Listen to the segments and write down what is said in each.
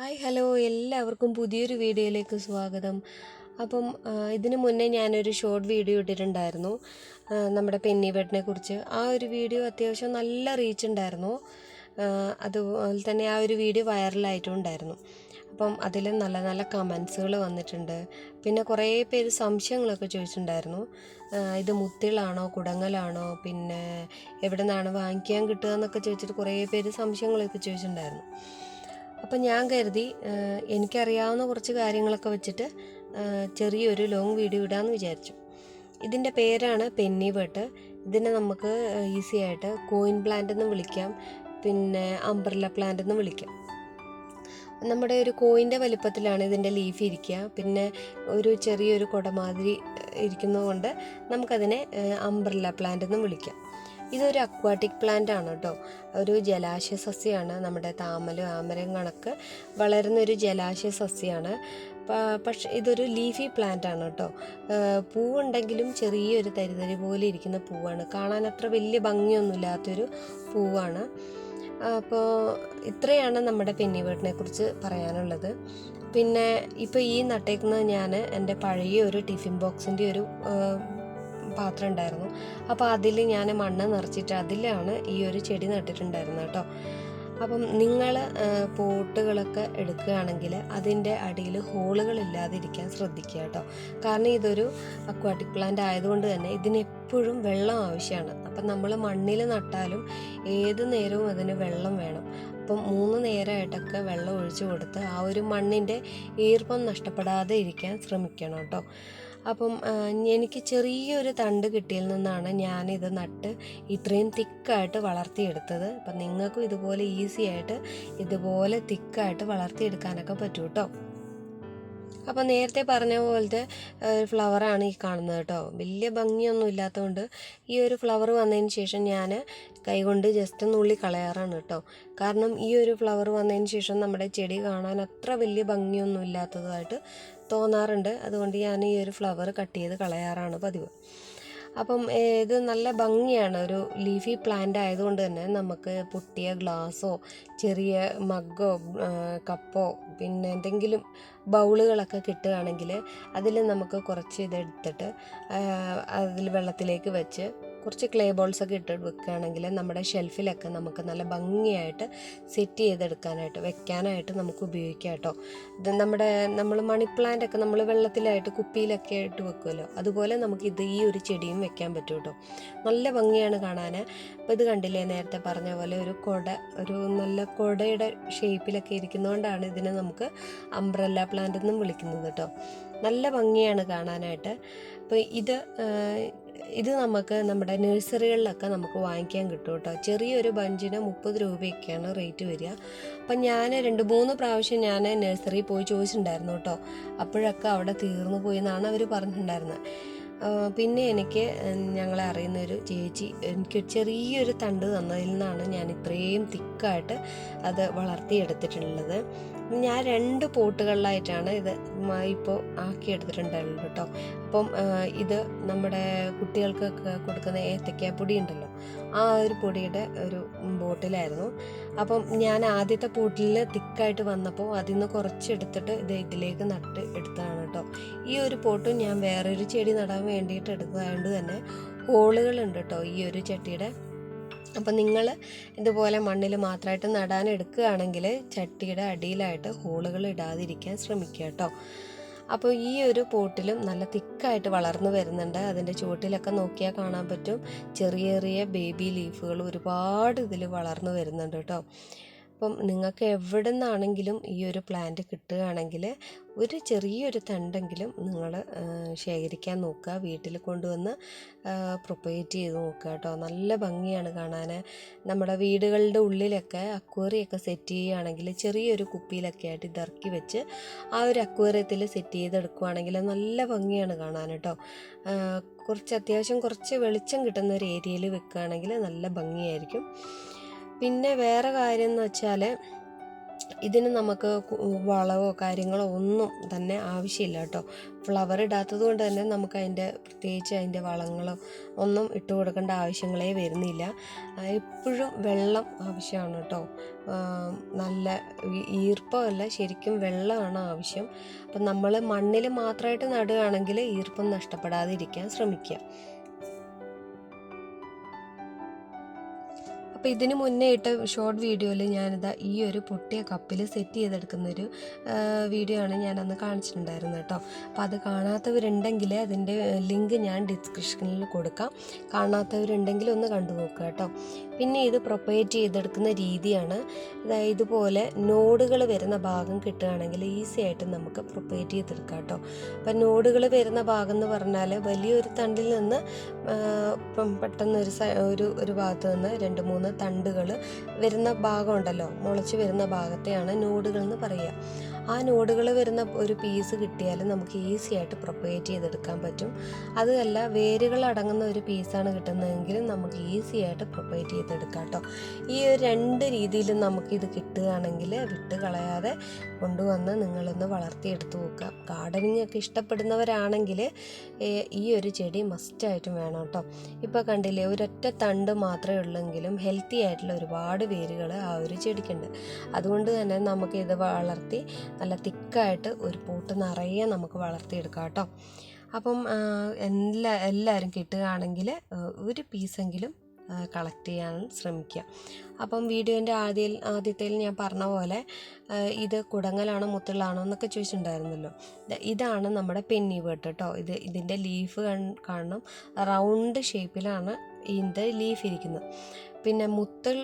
Hi hello. എല്ലാവർക്കും പുതിയൊരു വീഡിയോയിലേക്ക് സ്വാഗതം. അപ്പം ഇതിന് മുന്നേ ഞാനൊരു ഷോർട്ട് വീഡിയോ ഇട്ടിട്ടുണ്ടായിരുന്നു. നമ്മുടെ പെന്നി ബെഡിനെ കുറിച്ച്. ആ ഒരു വീഡിയോ അത്യാവശ്യം നല്ല റീച്ച് ഉണ്ടായിരുന്നു. അതുപോലെ തന്നെ ആ ഒരു വീഡിയോ വൈറലായിട്ടുണ്ടായിരുന്നു അപ്പം അതിൽ നല്ല നല്ല കമൻസുകൾ വന്നിട്ടുണ്ട്. പിന്നെ കുറേ പേര് സംശയങ്ങളൊക്കെ ചോദിച്ചിട്ടുണ്ടായിരുന്നു. ഇത് മുത്തിളാണോ കുടങ്ങലാണോ പിന്നെ എവിടെ നിന്നാണ് വാങ്ങിക്കാൻ കിട്ടുക എന്നൊക്കെ ചോദിച്ചിട്ട് കുറേ പേര് സംശയങ്ങളൊക്കെ ചോദിച്ചിട്ടുണ്ടായിരുന്നു. അപ്പം ഞാൻ കരുതി എനിക്കറിയാവുന്ന കുറച്ച് കാര്യങ്ങളൊക്കെ വെച്ചിട്ട് ചെറിയൊരു ലോങ് വീഡിയോ ഇടാമെന്ന് വിചാരിച്ചു. ഇതിന്റെ പേരാണ് പെന്നി ബട്ട് ഇതിനെ നമുക്ക് ഈസി ആയിട്ട് കോയിൻ പ്ലാന്റ് എന്ന് വിളിക്കാം പിന്നെ അംബ്രല്ല പ്ലാന്റ് എന്ന് വിളിക്കാം. നമ്മുടെ ഒരു കോയിന്റെ വലിപ്പത്തിലാണ് ഇതിന്റെ ലീഫ് ഇരിക്കുക. പിന്നെ ഒരു ചെറിയൊരു കുടമാതിരി ഇരിക്കുന്നതുകൊണ്ട് നമുക്കതിനെ അംബ്രല്ല പ്ലാന്റ് എന്ന് വിളിക്കാം. ഇതൊരു അക്വാട്ടിക് പ്ലാന്റ് ആണ് കേട്ടോ. ഒരു ജലാശയ സസ്യമാണ് നമ്മുടെ താമര ആമരം കണക്ക് വളരുന്നൊരു ജലാശയ സസ്യമാണ് പക്ഷേ ഇതൊരു ലീഫി പ്ലാന്റ് ആണ് കേട്ടോ. പൂവുണ്ടെങ്കിലും ചെറിയൊരു തരിതരി പോലെ ഇരിക്കുന്ന പൂവാണ്. കാണാൻ അത്ര വലിയ ഭംഗിയൊന്നുമില്ലാത്തൊരു പൂവാണ്. അപ്പോൾ ഇത്രയാണ് നമ്മുടെ പെന്നിവേട്ടിനെ കുറിച്ച് പറയാനുള്ളത്. പിന്നെ ഇപ്പോൾ ഈ നട്ടേക്കുന്നത് ഞാൻ എന്റെ പഴയ ഒരു ടിഫിൻ ബോക്സിന്റെ ഒരു പാത്രം ഉണ്ടായിരുന്നു. അപ്പോൾ അതിൽ ഞാൻ മണ്ണ് നിറച്ചിട്ട് അതിലാണ് ഈ ഒരു ചെടി നട്ടിട്ടുണ്ടായിരുന്നത് കേട്ടോ. അപ്പം നിങ്ങൾ പോട്ടുകളൊക്കെ എടുക്കുകയാണെങ്കിൽ അതിന്റെ അടിയിൽ ഹോളുകൾ ഇല്ലാതിരിക്കാൻ ശ്രദ്ധിക്കുക കേട്ടോ. കാരണം ഇതൊരു അക്വാട്ടിക് പ്ലാന്റ് ആയതുകൊണ്ട് തന്നെ ഇതിന് എപ്പോഴും വെള്ളം ആവശ്യമാണ്. അപ്പം നമ്മൾ മണ്ണിൽ നട്ടാലും ഏത് നേരവും അതിന് വെള്ളം വേണം. അപ്പം മൂന്ന് നേരമായിട്ടൊക്കെ വെള്ളം ഒഴിച്ചു കൊടുത്ത് ആ ഒരു മണ്ണിന്റെ ഈർപ്പം നഷ്ടപ്പെടാതെ ഇരിക്കാൻ ശ്രമിക്കണം കേട്ടോ. അപ്പം എനിക്ക് ചെറിയൊരു തണ്ട് കിട്ടിയതിൽ നിന്നാണ് ഞാനിത് നട്ട് ഇത്രയും തിക്കായിട്ട് വളർത്തിയെടുത്തത്. അപ്പം നിങ്ങൾക്കും ഇതുപോലെ ഈസി ആയിട്ട് ഇതുപോലെ തിക്കായിട്ട് വളർത്തിയെടുക്കാനൊക്കെ പറ്റും കേട്ടോ അപ്പം നേരത്തെ പറഞ്ഞ പോലത്തെ ഫ്ലവറാണ് ഈ കാണുന്നത് കേട്ടോ വലിയ ഭംഗിയൊന്നും ഇല്ലാത്തതുകൊണ്ട് ഈ ഒരു ഫ്ലവർ വന്നതിന് ശേഷം ഞാൻ കൈകൊണ്ട് ജസ്റ്റ് നുള്ളി കളയാറാണ് കേട്ടോ കാരണം ഈ ഒരു ഫ്ലവർ വന്നതിന് ശേഷം നമ്മുടെ ചെടി കാണാൻ അത്ര വലിയ ഭംഗിയൊന്നും ഇല്ലാത്തതായിട്ട് തോന്നാറുണ്ട്. അതുകൊണ്ട് ഞാൻ ഈ ഒരു ഫ്ലവർ കട്ട് ചെയ്ത് കളയാറാണ് പതിവ്. അപ്പം ഇത് നല്ല ഭംഗിയാണ്. ഒരു ലീഫി പ്ലാന്റ് ആയതുകൊണ്ട് തന്നെ നമുക്ക് പൊട്ടിയ ഗ്ലാസോ ചെറിയ മഗ്ഗോ കപ്പോ പിന്നെ എന്തെങ്കിലും ബൗളുകളൊക്കെ കിട്ടുകയാണെങ്കിൽ അതിൽ നമുക്ക് കുറച്ച് ഇതെടുത്തിട്ട് അതിൽ വെള്ളത്തിലേക്ക് വെച്ച് കുറച്ച് ക്ലേ ബോൾസ് ഒക്കെ ഇട്ട് വെക്കുകയാണെങ്കിൽ നമ്മുടെ ഷെൽഫിലൊക്കെ നമുക്ക് നല്ല ഭംഗിയായിട്ട് സെറ്റ് ചെയ്തെടുക്കാനായിട്ട് വെക്കാനായിട്ട് നമുക്ക് ഉപയോഗിക്കാം കേട്ടോ. ഇത് നമ്മുടെ നമ്മൾ മണി പ്ലാന്റ് ഒക്കെ നമ്മൾ വെള്ളത്തിലായിട്ട് കുപ്പിയിലൊക്കെ ആയിട്ട് വെക്കുമല്ലോ. അതുപോലെ നമുക്ക് ഇത് ഈ ഒരു ചെടിയും വെക്കാൻ പറ്റും കേട്ടോ. നല്ല ഭംഗിയാണ് കാണാൻ. അപ്പോൾ ഇത് കണ്ടില്ലേ നേരത്തെ പറഞ്ഞ പോലെ ഒരു കൊട ഒരു നല്ല കൊടയുടെ ഷേപ്പിലൊക്കെ ഇരിക്കുന്നതുകൊണ്ടാണ് ഇതിനെ നമുക്ക് അംബ്രല്ല പ്ലാന്റ് എന്നും വിളിക്കുന്നത് കേട്ടോ. നല്ല ഭംഗിയാണ് കാണാനായിട്ട്. അപ്പോൾ ഇത് ഇത് നമുക്ക് നമ്മുടെ നഴ്സറികളിലൊക്കെ നമുക്ക് വാങ്ങിക്കാൻ കിട്ടും കേട്ടോ. ചെറിയൊരു ബഞ്ചിന് മുപ്പത് രൂപയൊക്കെയാണ് റേറ്റ് വരിക. അപ്പം ഞാൻ രണ്ട് മൂന്ന് പ്രാവശ്യം ഞാൻ നഴ്സറിയിൽ പോയി ചോദിച്ചിട്ടുണ്ടായിരുന്നു കേട്ടോ. അപ്പോഴൊക്കെ അവിടെ തീർന്നു പോയി എന്നാണ് അവർ പറഞ്ഞിട്ടുണ്ടായിരുന്നത്. പിന്നെ എനിക്ക് ഞങ്ങളെ അറിയുന്ന ഒരു ചേച്ചി എനിക്ക് ചെറിയൊരു തണ്ട് തന്നതിൽ നിന്നാണ് ഞാൻ ഇത്രയും തിക്കായിട്ട് അത് വളർത്തിയെടുത്തിട്ടുള്ളത്. ഞാൻ രണ്ട് പോട്ടുകളിലായിട്ടാണ് ഇത് ഇപ്പോൾ ആക്കിയെടുത്തിട്ടുണ്ടായിരുന്നത് കേട്ടോ. അപ്പം ഇത് നമ്മുടെ കുട്ടികൾക്കൊക്കെ കൊടുക്കുന്ന ഏത്തയ്ക്കാപ്പൊടി ഉണ്ടല്ലോ ആ ഒരു പൊടിയുടെ ഒരു ബോട്ടിലായിരുന്നു. അപ്പം ഞാൻ ആദ്യത്തെ പോട്ടിൽ തിക്കായിട്ട് വന്നപ്പോൾ അതിൽ നിന്ന് കുറച്ചെടുത്തിട്ട് ഇത് ഇതിലേക്ക് നട്ട് എടുത്തതാണ് കേട്ടോ. ഈ ഒരു പോട്ടും ഞാൻ വേറൊരു ചെടി നടാൻ വേണ്ടിയിട്ട് എടുത്തതുകൊണ്ട് തന്നെ ഹോളുകളുണ്ട് കേട്ടോ ഈ ഒരു ചട്ടിയുടെ. അപ്പം നിങ്ങൾ ഇതുപോലെ മണ്ണിൽ മാത്രമായിട്ട് നടാൻ എടുക്കുകയാണെങ്കിൽ ചട്ടിയുടെ അടിയിലായിട്ട് ഹോളുകൾ ഇടാതിരിക്കാൻ ശ്രമിക്കുക കേട്ടോ അപ്പോൾ ഈ ഒരു പോട്ടിലും നല്ല തിക്കായിട്ട് വളർന്നു വരുന്നുണ്ട്. അതിന്റെ ചുവട്ടിലൊക്കെ നോക്കിയാൽ കാണാൻ പറ്റും. ചെറിയ ചെറിയ ബേബി ലീഫുകൾ ഒരുപാട് ഇതിൽ വളർന്നു വരുന്നുണ്ട് കേട്ടോ അപ്പം നിങ്ങൾക്ക് എവിടെ നിന്നാണെങ്കിലും ഈ ഒരു പ്ലാന്റ് കിട്ടുകയാണെങ്കിൽ ഒരു ചെറിയൊരു തണ്ടെങ്കിലും നിങ്ങൾ ശേഖരിക്കാൻ നോക്കുക. വീട്ടിൽ കൊണ്ടുവന്ന് പ്രൊപ്പേറ്റ് ചെയ്ത് നോക്കുക കേട്ടോ. നല്ല ഭംഗിയാണ് കാണാൻ. നമ്മുടെ വീടുകളുടെ ഉള്ളിലൊക്കെ അക്വേറിയൊക്കെ സെറ്റ് ചെയ്യുകയാണെങ്കിൽ ചെറിയൊരു കുപ്പിയിലൊക്കെ ആയിട്ട് ഇതിറക്കി വെച്ച് ആ ഒരു അക്വേറിയത്തിൽ സെറ്റ് ചെയ്തെടുക്കുവാണെങ്കിൽ നല്ല ഭംഗിയാണ് കാണാൻ കേട്ടോ. കുറച്ച് അത്യാവശ്യം കുറച്ച് വെളിച്ചം കിട്ടുന്ന ഒരു ഏരിയയിൽ വെക്കുകയാണെങ്കിൽ നല്ല ഭംഗിയായിരിക്കും. പിന്നെ വേറെ കാര്യം എന്ന് വെച്ചാൽ ഇതിന് നമുക്ക് വളവോ കാര്യങ്ങളോ ഒന്നും തന്നെ ആവശ്യമില്ല കേട്ടോ. ഫ്ലവർ ഇടാത്തത് കൊണ്ട് തന്നെ നമുക്ക് അതിന്റെ പ്രത്യേകിച്ച് അതിന്റെ വളങ്ങളോ ഒന്നും ഇട്ട് കൊടുക്കേണ്ട ആവശ്യങ്ങളേ വരുന്നില്ല. എപ്പോഴും വെള്ളം ആവശ്യമാണ് കേട്ടോ. നല്ല ഈർപ്പമല്ല ശരിക്കും വെള്ളമാണ് ആവശ്യം. അപ്പം നമ്മൾ മണ്ണിൽ മാത്രമായിട്ട് നടുകയാണെങ്കിൽ ഈർപ്പം നഷ്ടപ്പെടാതിരിക്കാൻ ശ്രമിക്കുക അപ്പോൾ ഇതിന് മുന്നേ ഇട്ട ഷോർട്ട് വീഡിയോയിൽ ഞാനിതാ ഈ ഒരു പൊട്ടിയ കപ്പിൽ സെറ്റ് ചെയ്തെടുക്കുന്നൊരു വീഡിയോ ആണ് ഞാൻ അന്ന് കാണിച്ചിട്ടുണ്ടായിരുന്നത് കേട്ടോ അപ്പോൾ അത് കാണാത്തവരുണ്ടെങ്കിൽ അതിന്റെ ലിങ്ക് ഞാൻ ഡിസ്ക്രിപ്ഷനിൽ കൊടുക്കാം. കാണാത്തവരുണ്ടെങ്കിൽ ഒന്ന് കണ്ടു നോക്കുക കേട്ടോ പിന്നെ ഇത് പ്രൊപ്പറേറ്റ് ചെയ്തെടുക്കുന്ന രീതിയാണ്. അതായത് ഇതുപോലെ നോഡുകൾ വരുന്ന ഭാഗം കിട്ടുകയാണെങ്കിൽ ഈസി ആയിട്ട് നമുക്ക് പ്രൊപ്പറേറ്റ് ചെയ്തെടുക്കാം കേട്ടോ അപ്പം നോഡുകൾ വരുന്ന ഭാഗം എന്ന് പറഞ്ഞാൽ വലിയൊരു തണ്ടിൽ നിന്ന് ഇപ്പം പെട്ടെന്ന് ഒരു ഒരു ഒരു ഭാഗത്ത് നിന്ന് രണ്ട് മൂന്ന് തണ്ടുകൾ വരുന്ന ഭാഗമുണ്ടല്ലോ മുളച്ച് വരുന്ന ഭാഗത്തെയാണ് നോഡുകൾ എന്ന് പറയുക. ആ നോഡുകൾ വരുന്ന ഒരു പീസ് കിട്ടിയാൽ നമുക്ക് ഈസി ആയിട്ട് പ്രൊപ്പറേറ്റ് ചെയ്തെടുക്കാൻ പറ്റും. അതല്ല വേരുകൾ അടങ്ങുന്ന ഒരു പീസാണ് കിട്ടുന്നതെങ്കിൽ നമുക്ക് ഈസി ആയിട്ട് പ്രൊപ്പറേറ്റ് ചെയ്തെടുക്കാം കേട്ടോ. ഈ രണ്ട് രീതിയിലും നമുക്കിത് കിട്ടുകയാണെങ്കിൽ വിട്ട് കളയാതെ കൊണ്ടുവന്ന് നിങ്ങളൊന്ന് വളർത്തിയെടുത്ത് നോക്കുക. ഗാർഡനിങ് ഒക്കെ ഇഷ്ടപ്പെടുന്നവരാണെങ്കിൽ ഈ ഒരു ചെടി മസ്റ്റായിട്ടും വേണം കേട്ടോ. ഇപ്പോൾ കണ്ടില്ലേ ഒരൊറ്റ തണ്ട് മാത്രമേ ഉള്ളെങ്കിലും ഹെൽത്തി ആയിട്ടുള്ള ഒരുപാട് വേരുകൾ ആ ഒരു ചെടിക്കുണ്ട്. അതുകൊണ്ട് തന്നെ നമുക്ക് ഇത് വളർത്തി നല്ല തിക്കായിട്ട് ഒരു പൂട്ട് നിറയെ നമുക്ക് വളർത്തിയെടുക്കാം കേട്ടോ. അപ്പം എല്ലാ എല്ലാവരും കിട്ടുകയാണെങ്കിൽ ഒരു പീസെങ്കിലും കളക്ട് ചെയ്യാൻ ശ്രമിക്കുക. അപ്പം വീഡിയോന്റെ ആദ്യ ആദ്യത്തിൽ ഞാൻ പറഞ്ഞ പോലെ ഇത് കുടങ്ങലാണോ മുത്തുള്ളാണോ എന്നൊക്കെ ചോദിച്ചിട്ടുണ്ടായിരുന്നല്ലോ. ഇതാണ് നമ്മുടെ പെന്നി വേട്ട് കേട്ടോ. ഇത് ഇതിന്റെ ലീഫ് കാണണം റൗണ്ട് ഷേപ്പിലാണ് ഇതിന്റെ ലീഫ് ഇരിക്കുന്നത് പിന്നെ മുത്തൽ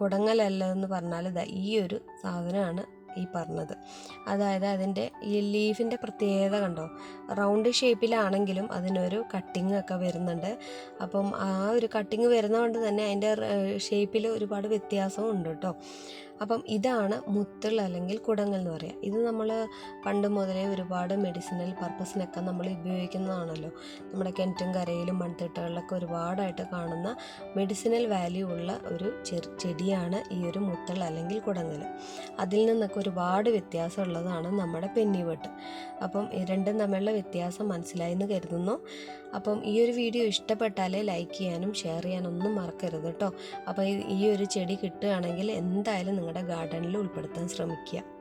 കുടങ്ങലല്ല എന്ന് പറഞ്ഞാൽ ഇതാ ഈ ഒരു സാധനമാണ് ഈ പറഞ്ഞത്. അതായത് അതിന്റെ ഈ ലീഫിന്റെ പ്രത്യേകത കണ്ടോ? റൗണ്ട് ഷേപ്പിലാണെങ്കിലും അതിനൊരു കട്ടിങ് ഒക്കെ വരുന്നുണ്ട്. അപ്പം ആ ഒരു കട്ടിങ് വരുന്നതുകൊണ്ട് തന്നെ അതിന്റെ ഷേപ്പിൽ ഒരുപാട് വ്യത്യാസവും ഉണ്ട് കേട്ടോ. അപ്പം ഇതാണ് മുത്തൾ അല്ലെങ്കിൽ കുടങ്ങൾ എന്ന് പറയുക ഇത് നമ്മൾ പണ്ട് മുതലേ ഒരുപാട് മെഡിസിനൽ പർപ്പസിനൊക്കെ നമ്മൾ ഉപയോഗിക്കുന്നതാണല്ലോ. നമ്മുടെ കിണറ്റും കരയിലും മൺതിട്ടകളിലൊക്കെ ഒരുപാടായിട്ട് കാണുന്ന മെഡിസിനൽ വാല്യൂ ഉള്ള ഒരു ചെടിയാണ് ഈ ഒരു മുത്തൾ അല്ലെങ്കിൽ കുടങ്ങൽ. അതിൽ നിന്നൊക്കെ ഒരുപാട് വ്യത്യാസമുള്ളതാണ് നമ്മുടെ പെന്നിവെട്ട്. അപ്പം രണ്ടും തമ്മിലുള്ള വ്യത്യാസം മനസ്സിലായി എന്ന് കരുതുന്നു. അപ്പം ഈ ഒരു വീഡിയോ ഇഷ്ടപ്പെട്ടാലേ ലൈക്ക് ചെയ്യാനും ഷെയർ ചെയ്യാനൊന്നും മറക്കരുത് കേട്ടോ. അപ്പോൾ ഈ ഒരു ചെടി കിട്ടുകയാണെങ്കിൽ എന്തായാലും നിങ്ങളുടെ ഗാർഡനിൽ ഉൾപ്പെടുത്താൻ ശ്രമിക്കുക.